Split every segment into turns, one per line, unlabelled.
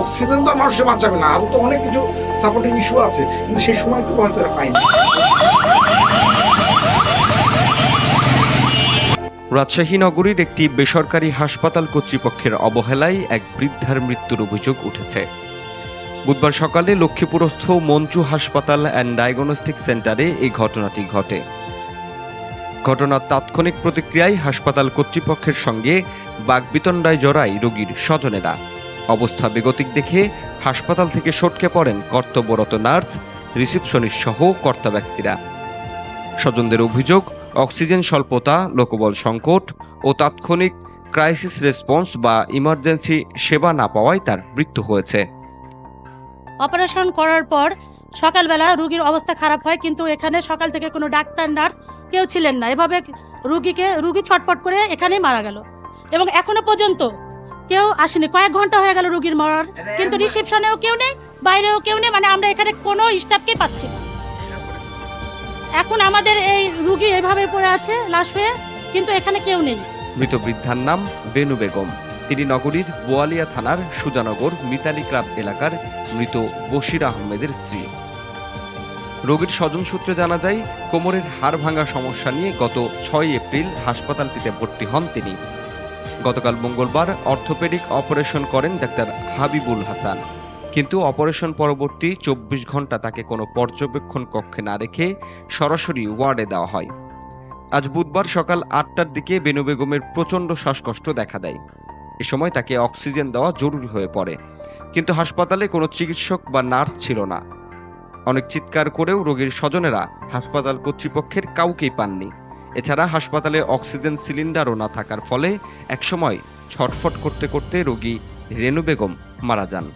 Oxygen তো বাঁচাবে না। আরও তো অনেক কিছু সাপোর্টিং ইস্যু আছে, কিন্তু সেই হয়তো পাইনি।
রাজশাহী নগরীর একটি বেসরকারি হাসপাতাল কর্তৃপক্ষের অবহেলায় এক বৃদ্ধার মৃত্যুর অভিযোগ উঠেছে। বুধবার সকালে লক্ষ্মীপুরস্থ মঞ্চু হাসপাতাল অ্যান্ড ডায়াগনস্টিক সেন্টারে এই ঘটনাটি ঘটে। ঘটনার তাৎক্ষণিক প্রতিক্রিয়ায় হাসপাতাল কর্তৃপক্ষের সঙ্গে বাগবিতণ্ডায় জড়ায় রোগীর স্বজনেরা। অবস্থা বেগতিক দেখে হাসপাতাল থেকে সটকে পড়েন কর্তব্যরত নার্স, রিসিপশনিস্ট সহ কর্তা ব্যক্তিরা। স্বজনদের অভিযোগ, অক্সিজেন স্বল্পতা, লোকবল সংকট ও তাৎক্ষণিক ক্রাইসিস রেসপন্স বা ইমার্জেন্সি সেবা না পাওয়ায় তার মৃত্যু হয়েছে।
অপারেশন করার পর সকালবেলা রুগীর অবস্থা খারাপ হয়, কিন্তু এখানে সকাল থেকে কোনো ডাক্তার, নার্স কেউ ছিলেন না। এভাবে রুগীকে, রুগী ছটপট করে এখানেই মারা গেল। এবং এখনও পর্যন্ত কেউ আসেনি। কয়েক ঘণ্টা হয়ে গেল রুগীর মরার, কিন্তু রিসেপশনেও কেউ নেই, বাইরেও কেউ নেই মানে আমরা এখানে কোনো স্টাফকে পাচ্ছি না। এখন আমাদের এই রুগী এভাবে পড়ে আছে, লাশ হয়ে, কিন্তু এখানে কেউ নেই।
মৃত বৃদ্ধার নাম বেনু বেগম। তিনি নগরীর বোয়ালিয়া থানার সুজানগর মিতালি ক্লাব এলাকার মৃত বশির আহমেদের স্ত্রী। রোগীর স্বজন সূত্রে জানা যায়, কোমরের হাড় ভাঙা সমস্যা নিয়ে গত ছয় এপ্রিল হাসপাতালটিতে ভর্তি হন তিনি। গতকাল মঙ্গলবার অর্থোপেডিক অপারেশন করেন ডাক্তার হাবিবুল হাসান। কিন্তু অপারেশন পরবর্তী চব্বিশ ঘণ্টা তাকে কোনো পর্যবেক্ষণ কক্ষে না রেখে সরাসরি ওয়ার্ডে দেওয়া হয়। আজ বুধবার সকাল আটটার দিকে বেনু বেগমের প্রচণ্ড শ্বাসকষ্ট দেখা দেয়। এ সময় তাকে অক্সিজেন দেওয়া জরুরি হয়ে পড়ে। কিন্তু হাসপাতালে কোনো চিকিৎসক বা নার্স ছিল না। অনেক চিৎকার করেও রোগীর স্বজনেরা হাসপাতাল কর্তৃপক্ষের কাউকেই পাননি। এছাড়া হাসপাতালে অক্সিজেন সিলিন্ডারও না থাকার ফলে একসময় ছটফট করতে করতে রোগী রেনু বেগম মারা যান।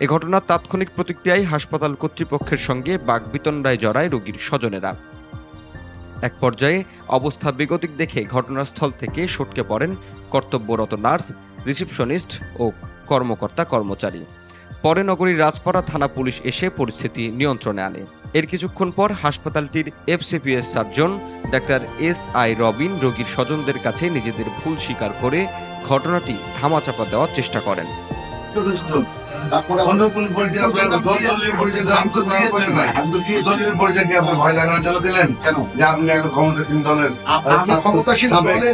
এ ঘটনার তাৎক্ষণিক প্রতিক্রিয়ায় হাসপাতাল কর্তৃপক্ষের সঙ্গে বাগবিতণ্ডায় জড়ায় রোগীর স্বজনেরা। এক পর্যায়ে অবস্থা বেগতিক দেখে ঘটনাস্থল থেকে সটকে পড়েন কর্তব্যরত নার্স, রিসিপশনিস্ট ও কর্মকর্তা কর্মচারী। পরে নগরীর রাজপাড়া থানা পুলিশ এসে পরিস্থিতি নিয়ন্ত্রণে আনে। এর কিছুক্ষণ পর হাসপাতালটির FCPS surgeon doctor S I Robin রোগীর স্বজনদের কাছে নিজেদের ভুল স্বীকার করে ঘটনাটি ধামাচাপা দেওয়ার চেষ্টা করেন।
তারপরে
অন্য কোন পরিচয় দলীয় পরিচয় তো আপনি তো দিয়েছেন না
আমি তো দিয়েছি।
দলীয় পরিচয় কি আপনি ভয় লাগানোর জন্য দিলেন?
কেন?
যে আপনি এখন ক্ষমতাসীন দলের
আমরা ক্ষমতাসীন
সাবেক-
দলে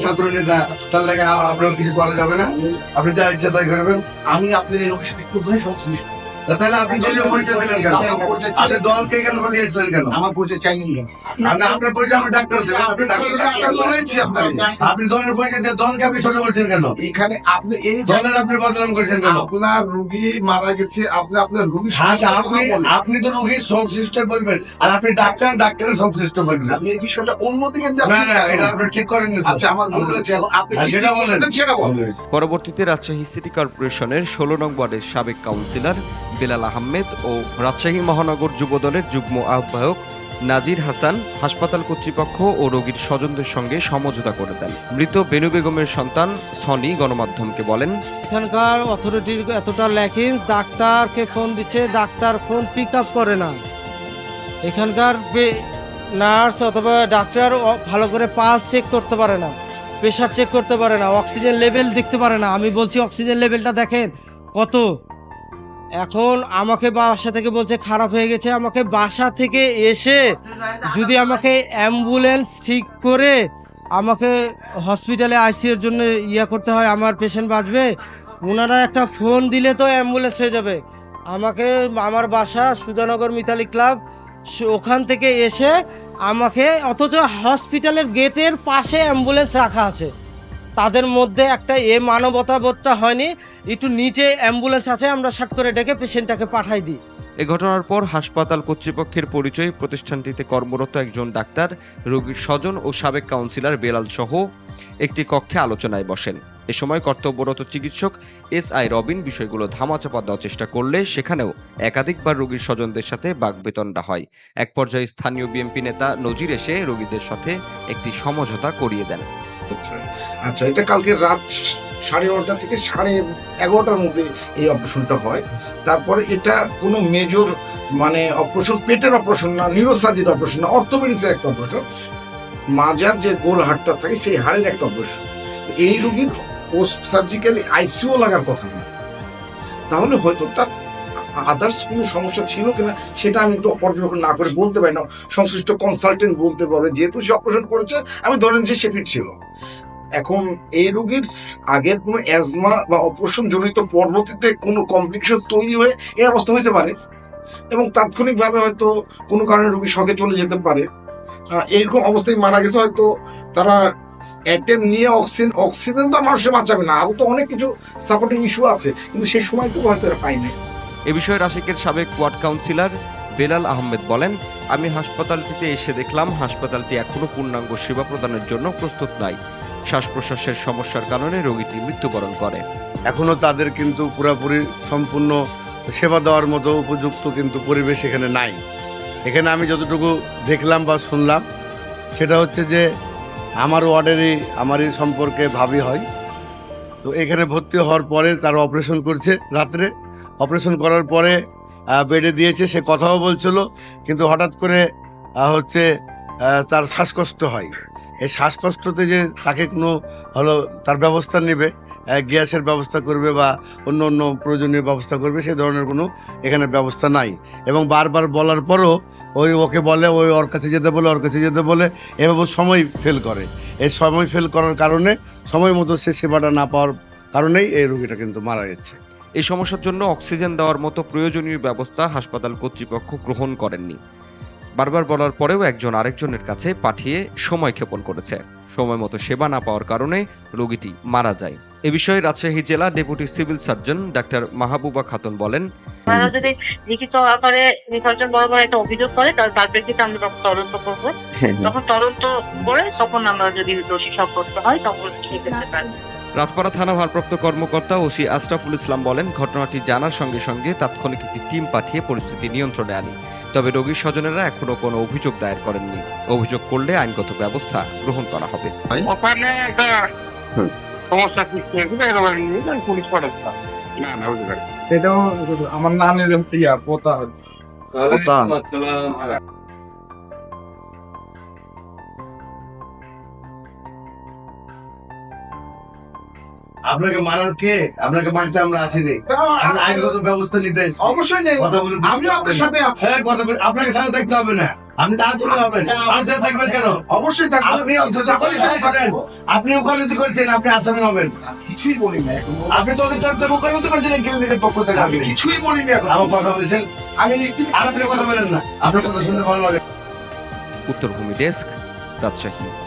ছাত্র নেতা তার লাগে আপনার কিছু করা যাবে না। আপনি যা ইচ্ছা তাই করবেন।
আমি আপনার এই লোকের সাথে কোথায় সংশ্লিষ্ট
তাহলে আপনি দলীয় পরিচয় দিলেন কেন?
আমার পরিচয় ছিল।
আপনি দলকে কেন পালিয়েছিলেন কেন?
আমার পরিচয় চাইনি
আপনি আপনার পরিচয় ডাক্তার দেবেন আপনি ডাক্তার
ডাক্তার বলেছি আপনাকে।
আপনি দলের পরিচয় দিয়ে দলকে আপনি ছোট করছেন কেন?
এখানে আপনি এই
দলের আপনি বদনাম করেছেন কেন?
আপনার রুগী মারা গেছে আপনি আপনার রুগী
আপনি আপনি তো রোগীর সংশ্লিষ্ট বলবেন। আর আপনি ডাক্তার ডাক্তারের সংশ্লিষ্ট বলবেন।
আপনি এই বিষয়টা অন্যদিকে
না
যাচ্ছেন
না এটা আপনি ঠিক করেন
আচ্ছা আমার ভুল হয়েছে। আপনি
সেটা বলেন।
সেটা বলেন।
পরবর্তীতে রাজশাহী সিটি কর্পোরেশনের ষোলো নং ওয়ার্ডের সাবেক কাউন্সিলর বেলাল আহমেদ ও রাজশাহী মহানগর যুবদলের যুগ্ম আহ্বায়ক নাজির হাসান হাসপাতাল কর্তৃপক্ষ ও রোগীর স্বজনদের সঙ্গে সমঝোতা করে দেন। মৃত বেনু বেগমের সন্তান সনি গণমাধ্যমকে বলেন,
এখানকার অথরিটির এতটা ল্যাকিংস ডাক্তারকে ফোন দিচ্ছে, ডাক্তার ফোন পিক আপ করে না। এখানকার নার্স অথবা ডাক্তার ভালো করে পাস চেক করতে পারে না প্রেশার চেক করতে পারে না অক্সিজেন লেভেল দেখতে পারে না। আমি বলছি অক্সিজেন লেভেলটা দেখেন, কত? এখন আমাকে বাসা থেকে বলছে খারাপ হয়ে গেছে, আমাকে বাসা থেকে এসে যদি আমাকে অ্যাম্বুলেন্স ঠিক করে আমাকে হসপিটালে আইসিউর জন্য ইয়া করতে হয়, আমার পেশেন্ট বাঁচবে ওনারা একটা ফোন দিলে তো অ্যাম্বুলেন্স হয়ে যাবে। আমাকে আমার বাসা সুজানগর মিতালি ক্লাব ওখান থেকে এসে আমাকে অথচ হসপিটালের গেটের পাশে অ্যাম্বুলেন্স রাখা আছে। তাদের মধ্যে একটা এ মানবতা বোধটা হয়নি। একটু নিচে অ্যাম্বুলেন্স আছে, আমরা শার্ট করে ডেকে পেশেন্টটাকে পাঠাই দিই।
এ ঘটনার পর হাসপাতাল কর্তৃপক্ষের পরিচয়ে প্রতিষ্ঠানটিতে কর্মরত একজন ডাক্তার, রোগীর স্বজন ও সাবেক কাউন্সিলর বেলাল সহ একটি কক্ষে আলোচনায় বসেন। এ সময় কর্তব্যরত চিকিৎসক এস আই রবিন বিষয়গুলো ধামাচাপা দেওয়ার চেষ্টা করলে সেখানেও একাধিকবার রোগীর স্বজনদের সাথে বাগবেতনটা হয়। এক পর্যায়ে স্থানীয় বিএনপি নেতা নজির এসে রোগীদের সাথে একটি সমঝোতা করিয়ে দেন।
আচ্ছা এটা কালকে রাত সাড়ে নটা থেকে সাড়ে এগারোটার মধ্যে এই অপারেশনটা হয়। তারপরে এটা কোনো মেজর মানে অপারেশন পেটের অপারেশন না নিউরোসার্জির অপারেশন না অর্থোপেডিক্সের একটা অপারেশন মাজার যে গোল হাড়টা থাকে সেই হাড়ের একটা অপারেশন এই রোগীর পোস্ট সার্জিক্যালি আইসিইউ লাগার কথা না। তাহলে হয়তো তার আদার্স কোনো সমস্যা ছিল কিনা সেটা আমি তো পর্যবেক্ষণ না করে বলতে পারি না। সংশ্লিষ্ট কনসালটেন্ট বলতে পারবে যেহেতু সে অপারেশন করেছে আমি ধরেন যে সে ফিট ছিল। এখন এই রোগীর আগের কোনো অ্যাজমা বা অপারেশন জনিত পরবর্তীতে কোনো কমপ্লিকেশন তৈরি হয়ে এই অবস্থা হতে পারে। এবং তাৎক্ষণিকভাবে হয়তো কোনো কারণে রোগী শখে চলে যেতে পারে। আহ, এইরকম অবস্থায় মারা গেছে হয়তো তারা অ্যাটেম নিয়ে অক্সিজেন অক্সিজেন তো মানুষের বাঁচাবে না। আরও তো অনেক কিছু সাপোর্টিং ইস্যু আছে কিন্তু সেই সময়টুকু হয়তো এরা পায়নি।
এ বিষয়ে রাশিকের সাবেক ওয়ার্ড কাউন্সিলর বেলাল আহমেদ বলেন, আমি হাসপাতালটিতে এসে দেখলাম, হাসপাতালটি এখনও পূর্ণাঙ্গ সেবা প্রদানের জন্য প্রস্তুত নয় শ্বাস প্রশ্বাসের সমস্যার কারণে রোগীটি মৃত্যুবরণ করে।
এখনও তাদের কিন্তু পুরোপুরি সম্পূর্ণ সেবা দেওয়ার মতো উপযুক্ত কিন্তু পরিবেশ এখানে নাই। এখানে আমি যতটুকু দেখলাম বা শুনলাম, সেটা হচ্ছে যে আমার ওয়ার্ডেরই, আমারই সম্পর্কে ভাবি হয়। তো এখানে ভর্তি হওয়ার পরে তারা অপারেশন করছে রাত্রে। অপারেশন করার পরে বেডে দিয়েছে, সে কথাও বলছিল, কিন্তু হঠাৎ করে হচ্ছে তার শ্বাসকষ্ট হয়। এই শ্বাসকষ্টতে যে তাকে কোনো হলো, তার ব্যবস্থা নেবে গ্যাসের ব্যবস্থা করবে বা অন্য অন্য প্রয়োজনীয় ব্যবস্থা করবে সেই ধরনের কোনো এখানে ব্যবস্থা নাই। এবং বারবার বলার পরও ওই ওকে বলে, ওই ওর কাছে যেতে বলে, ওর কাছে যেতে বলে, এভাবে সময় ফেল করে। এই সময় ফেল করার কারণে, সময় মতো সে সেবাটা না পাওয়ার কারণেই এই রোগীটা কিন্তু মারা যাচ্ছে
এই সমস্যার জন্য অক্সিজেন দেওয়ার মতো প্রয়োজনীয় ব্যবস্থা হাসপাতাল কর্তৃপক্ষ গ্রহণ করেননি। বারবার বলার পরেও একজন আরেকজনের কাছে পাঠিয়ে সময় ক্ষেপণ করেছে। সময় মতো সেবা না পাওয়ার কারণে রোগীটি মারা যায়। এ বিষয়ে রাজশাহী জেলা deputy civil surgeon doctor Mahbuba Khatun বলেন
তারা যদি লিখিত আকারে নির্বাচন বরাবর একটা অভিযোগ করে তার প্রেক্ষিতে আমরা তখন তদন্ত করব। তখন তদন্ত করে তখন আমরা যদি দোষী সাব্যস্ত হয় তখন ঠিক পারি
রাজপাড়া থানা ভারপ্রাপ্ত কর্মকর্তা ওসি আশরাফুল ইসলাম বলেন ঘটনাটি জানার সঙ্গে সঙ্গে তাৎক্ষণিক একটি টিম পাঠিয়ে পরিস্থিতি নিয়ন্ত্রণে আনি। তবে রোগীর স্বজনেরা এখনও কোনো অভিযোগ দায়ের করেননি। অভিযোগ করলে আইনগত ব্যবস্থা গ্রহণ করা হবে।
ওখানে একটা সমস্যা সৃষ্টি হয়েছিল এরকম পুলিশ পাঠাচ্ছি। না না বুঝতে পারি
এটাও আমার নানির হচ্ছে ইয়া পোতা। হচ্ছে
আপনাকে মানার কে? আপনাকে মানতে আমরা আসিনি। আমরা আইনগত ব্যবস্থা নিতে এসেছি।
অবশ্যই নেই।
কথা বলুন
আমিও আপনার সাথে আছি।
হ্যাঁ, কথা আপনাকে সাথে থাকতে হবে না। আপনি তো আসলে হবেন। সাথে থাকবেন কেন?
অবশ্যই থাকব।
আপনি যখনই সাথে করেন আপনি ওকালতি করছেন আপনি আসামি হবেন।
কিছুই বলি না এখন।
আপনি তো ওদের তরফ থেকে ওকালতি করছেন কেন্দ্রের পক্ষ থেকে আপনি
কিছুই বলিনি এখন।
আমার কথা বলছেন?
আমি
আর আপনি কথা বলেন না। আপনার কথা শুনতে ভালো লাগে।
উত্তরভূমি ডেস্ক রাজশাহী।